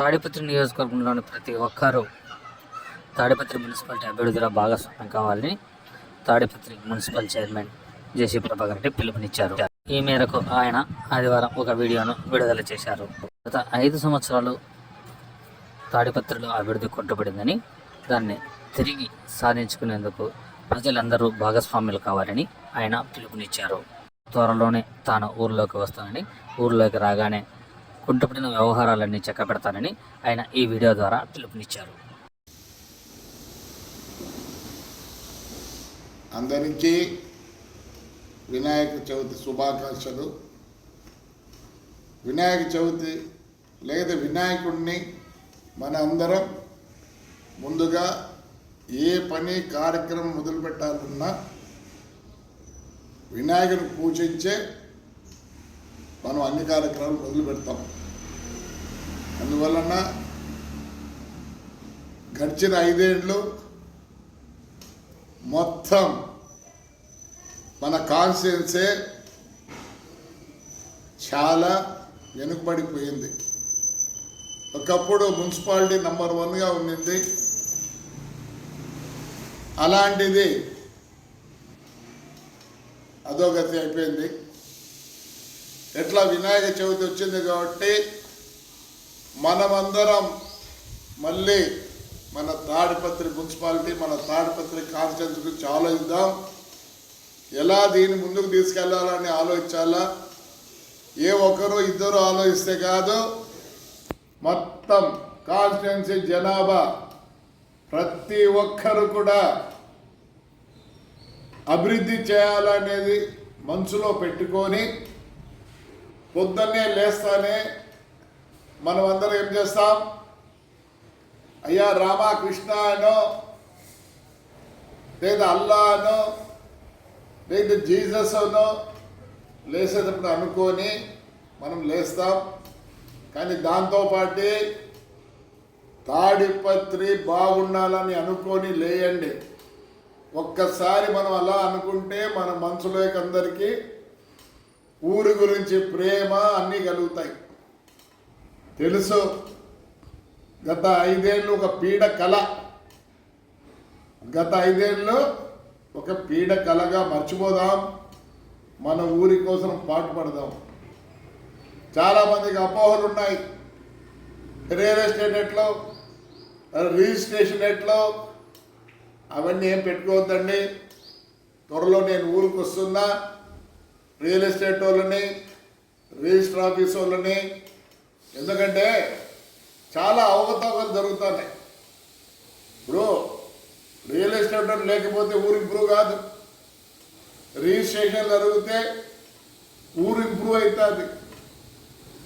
తాడిపత్రి నియోజకవర్గంలోని ప్రతి ఒక్కరూ తాడిపత్రి మున్సిపాలిటీ అభివృద్ధిలో భాగస్వామ్యం కావాలని Tadipatri municipal chairman J C Prabhakar Reddy పిలుపునిచ్చారు. ఈ మేరకు ఆయన ఆదివారం ఒక వీడియోను విడుదల చేశారు. గత ఐదు సంవత్సరాలు తాడిపత్రిలో అభివృద్ధి కొట్టుబడిందని దాన్ని తిరిగి సాధించుకునేందుకు ప్రజలందరూ భాగస్వాములు కావాలని ఆయన పిలుపునిచ్చారు. త్వరలోనే తాను ఊర్లోకి వస్తానని ఊర్లోకి రాగానే కుంటుపడిన వ్యవహారాలన్నీ చక్కబెడతానని ఆయన ఈ వీడియో ద్వారా పిలుపునిచ్చారు. అందరికీ వినాయక చవితి శుభాకాంక్షలు. వినాయక చవితి లేదా వినాయకుడిని మన అందరం ముందుగా ఏ పని కార్యక్రమం మొదలు పెట్టాలన్నా వినాయకుని పూజించే మనం అన్ని కార్యక్రమాలు మొదలు పెడతాం. అందువలన గడిచిన ఐదేళ్ళు మొత్తం మన కాన్షియన్సే చాలా వెనుకబడిపోయింది. ఒకప్పుడు మున్సిపాలిటీ నంబర్ వన్గా ఉండింది. అలాంటిది అధోగతి అయిపోయింది. ఎట్లా వినాయక చవితి వచ్చింది కాబట్టి మనమందరం మళ్ళీ మన తాడిపత్రి మున్సిపాలిటీ మన తాడిపత్రి కాన్స్టిట్యున్సీ గురించి ఆలోచిద్దాం. ఎలా దీన్ని ముందుకు తీసుకెళ్ళాలని ఆలోచించాలా? ఏ ఒక్కరు ఇద్దరు ఆలోచిస్తే కాదు మొత్తం కాన్స్టిట్యున్సీ జనాభా ప్రతి ఒక్కరు కూడా అభివృద్ధి చేయాలనేది మనసులో పెట్టుకొని పొద్దున్నే లేస్తానే మనం అందరం ఏం చేస్తాం? అయ్యా రామకృష్ణ అనో లేదా అల్లా అనో లేదా జీసస్ అనో లేసేటప్పుడు అనుకొని మనం లేస్తాం. కానీ దాంతోపాటు తాడిపత్రి బాగుండాలని అనుకొని లేయండి. ఒక్కసారి మనం అలా అనుకుంటే మన మనసులోకి అందరికీ ఊరి గురించి ప్రేమ అన్నీ కలుగుతాయి. తెలుసు. గత ఐదేళ్ళు ఒక పీడ కళ. గత ఐదేళ్ళు ఒక పీడ కళగా మర్చిపోదాం. మన ఊరి కోసం పాటుపడదాం. చాలామందికి అపోహలు ఉన్నాయి. రియల్ ఎస్టేట్ ఎట్లో రిజిస్ట్రేషన్ ఎట్లో అవన్నీ ఏం పెట్టుకోవద్దండి. త్వరలో నేను ఊరికి వస్తున్నా రియల్ ఎస్టేట్ వాళ్ళని రిజిస్టర్ ఆఫీస్ వాళ్ళని ఎందుకంటే చాలా అవకతవకలు జరుగుతున్నాయి. ఇప్పుడు రియల్ ఎస్టేట్ లేకపోతే ఊరు ఇంప్రూవ్ కాదు. రిజిస్ట్రేషన్ జరిగితే ఊరు ఇంప్రూవ్ అవుతుంది.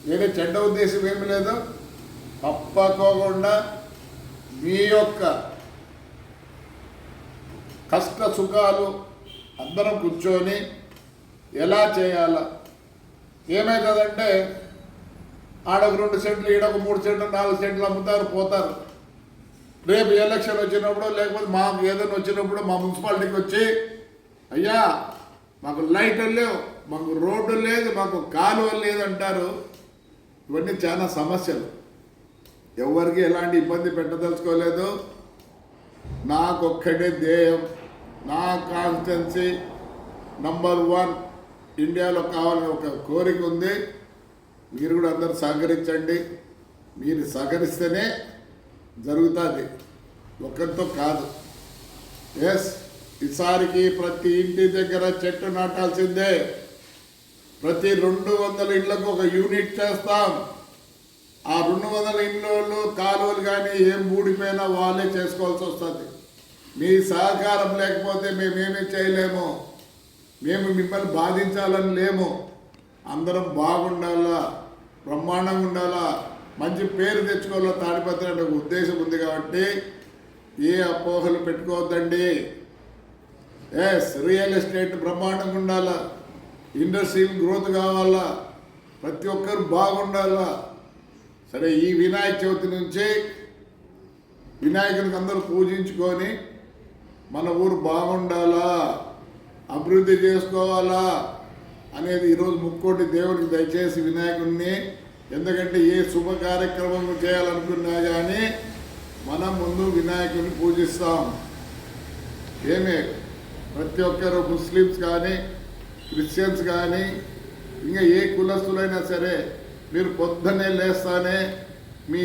నేను చెడ్డ ఉద్దేశం ఏమి లేదు. తప్పకోకుండా మీ యొక్క కష్ట సుఖాలు అందరం కూర్చొని ఎలా చేయాలా? ఏమవుతుందంటే ఆడొక రెండు సెంట్లు ఈడొక మూడు సెంట్లు నాలుగు సెంట్లు అమ్ముతారు పోతారు. రేపు ఎలక్షన్ వచ్చినప్పుడు లేకపోతే మాకు ఏదైనా వచ్చినప్పుడు మా మున్సిపాలిటీకి వచ్చి అయ్యా మాకు లైట్లు లేవు మాకు రోడ్డు లేదు మాకు కాలువ లేదు అంటారు. ఇవన్నీ చాలా సమస్యలు. ఎవరికి ఎలాంటి ఇబ్బంది పెట్టదలుచుకోలేదు. నాకొక్కడే ధ్యేయం నా కాన్స్టిట్యున్సీ నంబర్ వన్ ఇండియాలో కావాలని ఒక కోరిక ఉంది. మీరు కూడా అందరు సహకరించండి. మీరు సహకరిస్తేనే జరుగుతుంది. ఒక్కరితో కాదు. ఎస్ ఈసారికి ప్రతి ఇంటి దగ్గర చెట్టు నాటాల్సిందే. ప్రతి రెండు వందల ఇళ్ళకు ఒక యూనిట్ చేస్తాం. ఆ రెండు వందల ఇళ్ళు కాలువలు కానీ ఏం ఊడిపోయినా వాళ్ళే చేసుకోవాల్సి వస్తుంది. మీ సహకారం లేకపోతే మేమేమీ చేయలేము. మేము మిమ్మల్ని బాధించాలని లేము. అందరం బాగుండాలా బ్రహ్మాండంగా ఉండాలా మంచి పేరు తెచ్చుకోవాలా తాడిపత్రి అనే ఉద్దేశం ఉంది కాబట్టి ఏ అపోహలు పెట్టుకోవద్దండి. ఎస్ రియల్ ఎస్టేట్ బ్రహ్మాండంగా ఉండాలా ఇండస్ట్రియల్ గ్రోత్ కావాలా ప్రతి ఒక్కరు బాగుండాలా. సరే ఈ వినాయక చవితి నుంచి వినాయకునికి అందరూ పూజించుకొని మన ఊరు బాగుండాలా అభివృద్ధి చేసుకోవాలా అనేది ఈరోజు ముక్కోటి దేవుడికి దయచేసి వినాయకుడిని ఎందుకంటే ఏ శుభ కార్యక్రమం చేయాలనుకున్నా కానీ మనం ముందు వినాయకుడిని పూజిస్తాం. ఏమే? ప్రతి ఒక్కరు ముస్లిమ్స్ కానీ క్రిస్టియన్స్ కానీ ఇంకా ఏ కులస్తులైనా సరే మీరు పొద్దున్నే లేస్తానే మీ